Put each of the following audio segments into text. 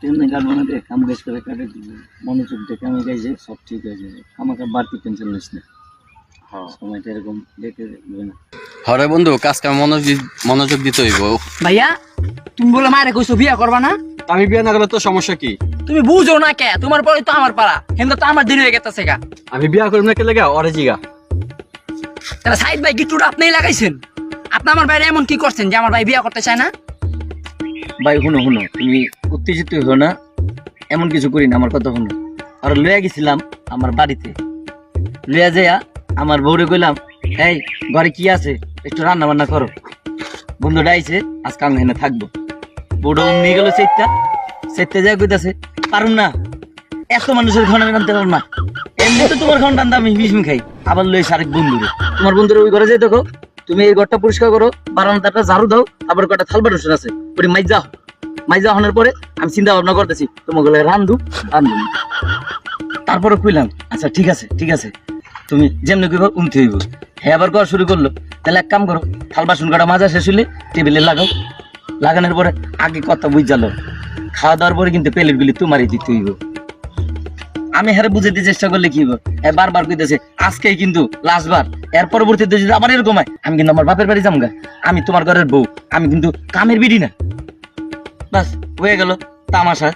টেনে কাটবো না দিয়ে কাম কাজ করে কাটে মনোযোগ দিয়ে কামে গাইছে সব ঠিক হয়ে যাবে। আমাকে বাড়তি টেনশন নিস না। সময়টা এরকম দেখে দেবে না। হরে বন্ধু কাজটা মনোযোগ মনোযোগ দিতে হইব। ভাইয়া তুমি বলে মায়ের কইছো বিয়া করবা না? আমি বিয়ে না করলে তো সমস্যা কি? তুমি বুঝো না কে? তোমার পরে তো আমার পাড়া। কিন্তু তো আমার দেরি হয়ে গেছে গা। আমি বিয়া করব না কে লেগা? অরে জিগা। তাহলে সাইড ভাই গিট্টুটা আপনিই লাগাইছেন? আপনি আমার বাইরে এমন কি করছেন যে আমার ভাই বিয়া করতে চায় না? ভাই শুনো শুনো। তুমি উত্তেজিত হইও না। এমন কিছু করি না, আমার কথা শুনো। আর লইয়া গেছিলাম আমার বাড়িতে। লইয়া যাইয়া আমার বউরে কইলাম, এই, ঘরে কি আছে? একটু রান্না বান্না করো। বন্ধুটা আইছে, আজকে আমি এখানে থাকব। বউটা নিয়ে গেল সেটটা সেটতে যায় কইতাছে, পারুম না, এত মানুষের ঘন রানতে পারুম না। এমনি তো তোমার ঘন রান্না আমি মিশমি খাই আবার লই আরেক বন্ধুরে, তোমার বন্ধুরে ওই ঘরে যাই দেখো। তুমি এই ঘরটা পরিষ্কার করো, বারান্দাটা ঝাড়ু দাও, আবার কটা থাল বাটন আছে ওটি মাইজা মাইজা হওয়ার পরে আমি চিন্তা ভাবনা করতেছি, তোমাকে রান্ধু রান্ধু তারপরে কইলাম আচ্ছা ঠিক আছে ঠিক আছে, তুমি যেমনি কইব উমতে হইব। হে আবার করা শুরু করল, তাহলে এক কাম করো, থাল বাসন কটা মাজা শেষ হইলে টেবিলে লাগাও। লাগানোর পরে আগে কথা বুঝালো, খাওয়া দাওয়ার পরে কিন্তু প্লেটগুলি তোমারই দিতে হইব। আমি হারে বুঝাতে চেষ্টা করলে কি হইব? হ্যাঁ বারবার কইতেছে আজকে কিন্তু লাস্ট বার, এর পরবর্তীতে যদি আবার এরকম হয়, আমি কিন্তু আমার বাপের বাড়ি যামগা। আমি তোমার ঘরের বউ, আমি কিন্তু কামের বিড়ি না। বাস, হয়ে গেল, তামাশা।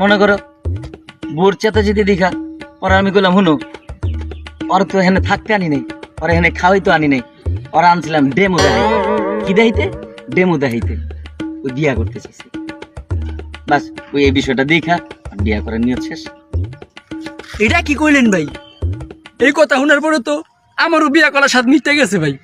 মনে করো বোর চেতা যদি দেখা ওরা আমি কইলাম, হুনো, ওরা তো এখানে থাকতে আনি নাই, ওরা এখানে খাওয়াই তো আনি নাই, ওরা আনছিলাম ডেমো দেখাইতে। কি দেখাইতে? ডেমো দেখাইতে। ওই বিয়া করতে চাইছে। বাস ওই এই বিষয়টা দেখা বিয়া করার নিয়ত শেষ। এটা কি কইলেন ভাই? এই কথা শোনার পরে তো আমারও বিয়া করার স্বাদ মিটতে গেছে ভাই।